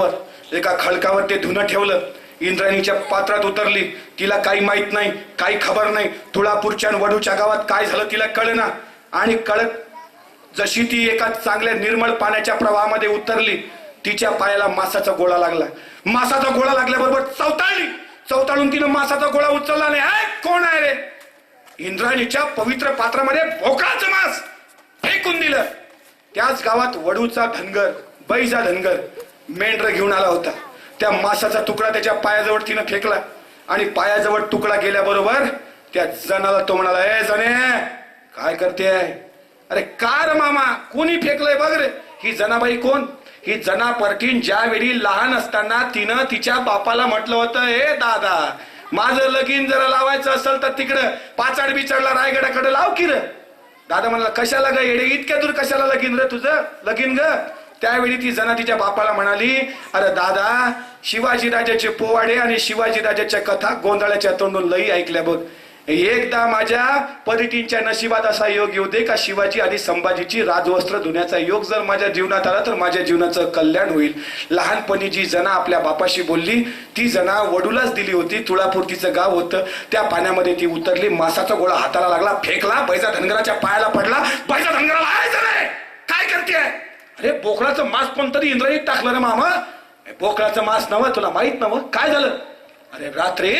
वर एका खडकावर ते धुणं ठेवलं. इंद्राणीच्या पात्रात उतरली. तिला काही माहीत नाही काही खबर नाही. तुळापूरच्या वडूच्या गावात काय झालं तिला कळना. आणि कळत जशी ती एका चांगल्या निर्मळ पाण्याच्या प्रवाहामध्ये उतरली तिच्या पायाला मासाचा गोळा लागला. मासाचा गोळा लागल्याबरोबर चवताळली. चवताळून तिनं मासाचा गोळा उचलला नाही कोण आहे रे? इंद्राणीच्या पवित्र पात्रामध्ये भोकाचं मास फेकून दिलं. त्याच गावात वडूचा धनगर बैजा धनगर मेंढर घेऊन आला होता. त्या मासाचा तुकडा त्याच्या पायाजवळ तिनं फेकला. आणि पायाजवळ तुकडा गेल्याबरोबर त्या जणाला तो म्हणाला ए जणे काय करते अरे का मामा कोणी फेकलंय बघ रे? ही जनाबाई कोण? ही जना परटीन ज्यावेळी लहान असताना तिनं तिच्या बापाला म्हटलं होतं ए दादा माझं लगीन जरा लावायचं असेल तर तिकडं पाचाड बिचाडला रायगडाकडे लाव की र. दादा म्हणला कशाला ग येडे इतक्या दूर कशाला लगीन रे तुझं? लगीन ग? त्यावेळी ती जना तिच्या बापाला म्हणाली अरे दादा शिवाजी राजाचे पोवाडे आणि शिवाजी राजाच्या कथा गोंधळाच्या तोंडून लई ऐकल्या बघ. एकदा माझ्या परिटींच्या नशिबात असा योग येऊ दे का? शिवाजी आणि संभाजीची राजवस्त्र धुण्याचा योग जर माझ्या जीवनात आला तर माझ्या जीवनाचं कल्याण होईल. लहानपणी जी जना आपल्या बापाशी बोलली ती जना वडूलाच दिली होती. तुळापुरतीचं गाव होतं. त्या पाण्यामध्ये ती उतरली मासाचा गोळा हाताला लागला फेकला बैजा धनगराच्या पायाला पडला. बैजा धनगराला काय करते अरे बोकडाचं मांस पण तरी इंद्राणीत टाकलं ना मामा. बोकडाचं मांस नव तुला माहीत नवं काय झालं? अरे रात्री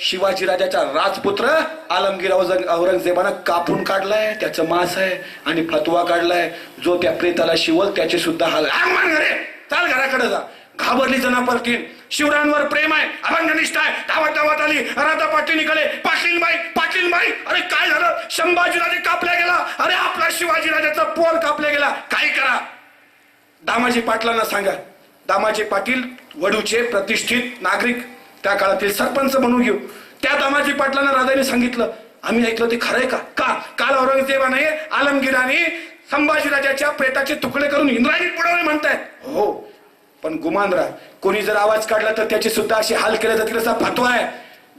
शिवाजी राजाचा राजपुत्र आलमगीर औरंगजेबानं कापून काढलाय त्याचं मांस आहे आणि फतवा काढलाय. जो त्या प्रेताला शिवल त्याचे सुद्धा हाल आ, घरे! चाल घराकडे जा. घाबरली जना परकीन शिवरांवर प्रेम आहे अभंगनिष्ठ आहे. धावत धावत आली. राधा पाटील निघाले पाटील बाई पाटील बाई! अरे काय झालं? संभाजीराजे कापल्या गेला. अरे आपला शिवाजी राजाचा पोर कापल्या गेला. काय करा? दामाजी पाटलांना सांगा. दामाजी पाटील वडूचे प्रतिष्ठित नागरिक त्या काळातील सरपंच म्हणून घेऊ. त्या दामाजी पाटलांना राजाने सांगितलं आम्ही ऐकलं ते खरंय का? का? काल औरंगजेबाने आलमगिराने संभाजीराजाच्या प्रेताचे तुकडे करून इंद्रायणी बुडवले म्हणतायत. हो पण गुमान राहा कोणी जर आवाज काढला तर त्याची सुद्धा अशी हाल केल्या जातील असा फतवा आहे.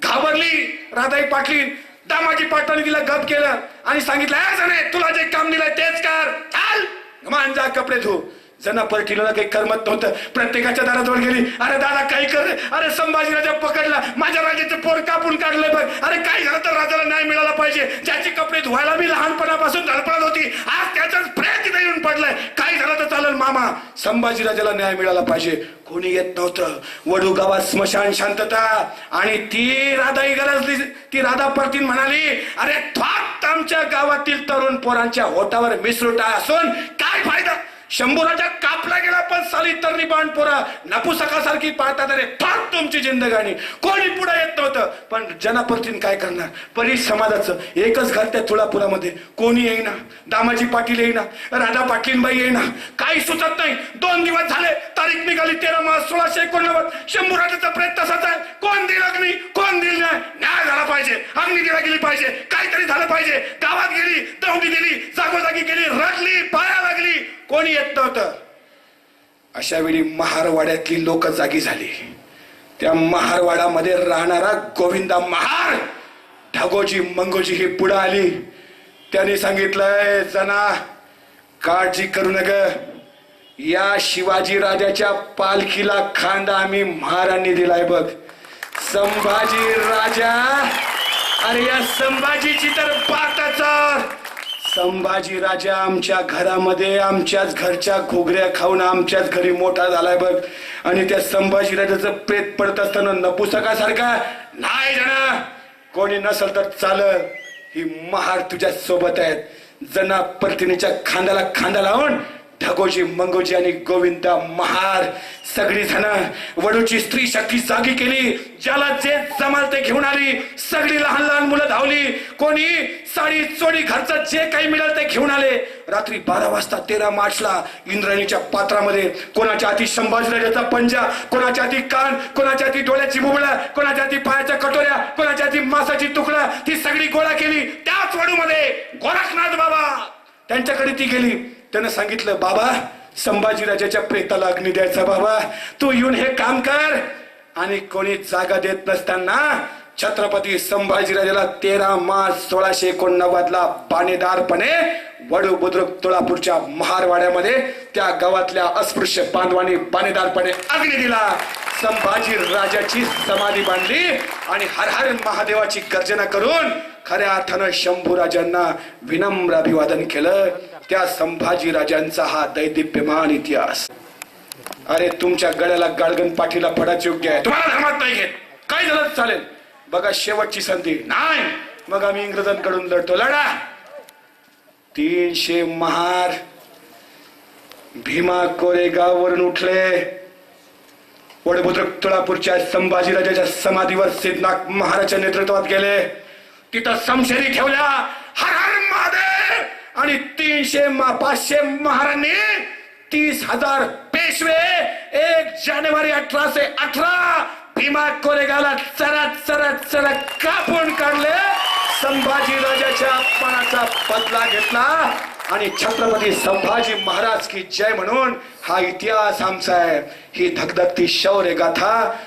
घाबरली राधाई पाटील. दामाजी पाटलांनी तिला गप केलं आणि सांगितलं तुला जे काम दिलंय तेच कर. चाल घमान जा कपडे धू. त्यांना परटीला काही करमत नव्हतं. प्रत्येकाच्या दाराजवळ गेली. अरे दादा काही कर. अरे अरे संभाजीराजा पकडला. माझ्या राजाचे पोर कापून काढलंय बघ. अरे काय झालं तर राजाला न्याय मिळाला पाहिजे. ज्याचे कपडे धुवायला मी लहानपणापासून धडपडत होती. आज त्याचाच प्रेत येऊन पडलाय. काय झालं तर चालेल मामा. संभाजीराजाला न्याय मिळाला पाहिजे. कोणी येत नव्हतं. वडू गावात स्मशान शांतता. आणि ती राधाही गरजली. ती राधा परतीन म्हणाली अरे फक्त आमच्या गावातील तरुण पोरांच्या होटावर मिसरुटा असून काय फायदा? शंभूराजा कापला गेला पण साली तरणी बाण पोरा नपुसकासारखी पाहतात अरे फार तुमची जिंदगाणी. कोणी पुढे येत नव्हतं. पण जनापतीन काय करणार? परी समाजाचं एकच घर त्या तुळापुरामध्ये. कोणी येईना? दामाजी पाटील येईना? राधा पाटीलबाई येईना? काही सुचत नाही. दोन दिवस झाले तारीख निघाली तेरा मार्च सोळाशे एकोणनव्वद. शंभूराजाचा प्रयत्न तसाच आहे कोण दिल अग्नी? कोण दिल नाही न्याय झाला पाहिजे. अग्नी दिला गेली पाहिजे. काहीतरी झालं पाहिजे. गावात गेली दौडी दिली जागोजागी गेली रडली कोणी येत नव्हतं. अशा वेळी महारवाड्यातली लोक जागी झाली. त्या महारवाडामध्ये राहणारा गोविंदा महार ढागोजी मंगोजी ही पुढं आली. त्याने सांगितलंय जना काळजी करू नग या शिवाजी राजाच्या पालखीला खांदा आम्ही महारांनी दिलाय बघ. संभाजी राजा अरे या संभाजीची तर पाताचा संभाजी राजा आमच्या घरामध्ये आमच्याच घरच्या घोगऱ्या खाऊन आमच्याच घरी मोठा झालाय बघ. आणि त्या संभाजी राजाचं प्रेत पडत असताना नपुसकासारखा नाही जना कोणी नसल तर चाल ही महार तुझ्या सोबत आहेत. जना प्रतिनीच्या खांद्याला खांदा लावून ढगोजी मंगोजी आणि गोविंदा महार सगळी जण वडूची स्त्री शक्ती जागी केली ज्याला जे जमाल ते घेऊन आली. सगळी लहान लहान मुलं धावली. कोणी साडी चोडी घरचं जे काही मिळालं ते घेऊन आले. रात्री बारा वाजता तेरा मार्चला इंद्राणीच्या पात्रामध्ये कोणाच्या हाती संभाजीराजाचा पंजा कोणाच्या हाती कान कोणाच्या हाती डोळ्याची बुबळा कोणाच्या हाती पायाच्या कटोऱ्या कोणाच्या हाती मासाची तुकडा ती सगळी गोळा केली. त्याच वडूमध्ये गोरखनाथ बाबा. त्यांच्याकडे ती गेली. त्यानं सांगितलं बाबा संभाजीराजाच्या प्रेताला अग्नी द्यायचा बाबा. तू येऊन हे काम कर. आणि कोणी जागा देत नसताना छत्रपती संभाजीराजाला तेरा मार्च सोळाशे एकोणनव्वद ला पाणीदारपणे वडू बुद्रुक तुळापूरच्या महारवाड्यामध्ये त्या गावातल्या अस्पृश्य बांधवांनी पाणीदारपणे अग्नी दिला. संभाजी राजाची समाधी बांधली आणि हर हर महादेवाची गर्जना करून खऱ्या अर्थानं शंभू राजांना विनम्र अभिवादन केलं. त्या संभाजी राजांचा हा दैदिप्यमान इतिहास. अरे तुमच्या गळ्याला गाळगण पाठीला फडाच योग्य आहे. तुम्हाला धर्मात नाही घेत. काय झालं चालेल? बघा शेवटची संधी. नाही. मग आम्ही इंग्रजांकडून लढतो. लढा. तीनशे महार. भीमा कोरेगाववरून उठले. वडबुद्रक तुळापूरच्या संभाजीराजाच्या समाधीवर सिद्धनाथ महाराजच्या नेतृत्वात गेले. तिथं समशेरी ठेवल्या. हर हर महादेव! आणि तीनशे पाचशे महाराणी तीस हजार पेशवे एक जानेवारी अठराशे अठरा भीमा कोरेगावला चरत चरत चरत कापून काढले. संभाजी राजाच्या अपमानाचा बदला घेतला. आणि छत्रपती संभाजी महाराज की जय म्हणून हा इतिहास आमचा आहे. ही धगधगती शौर्य गाथा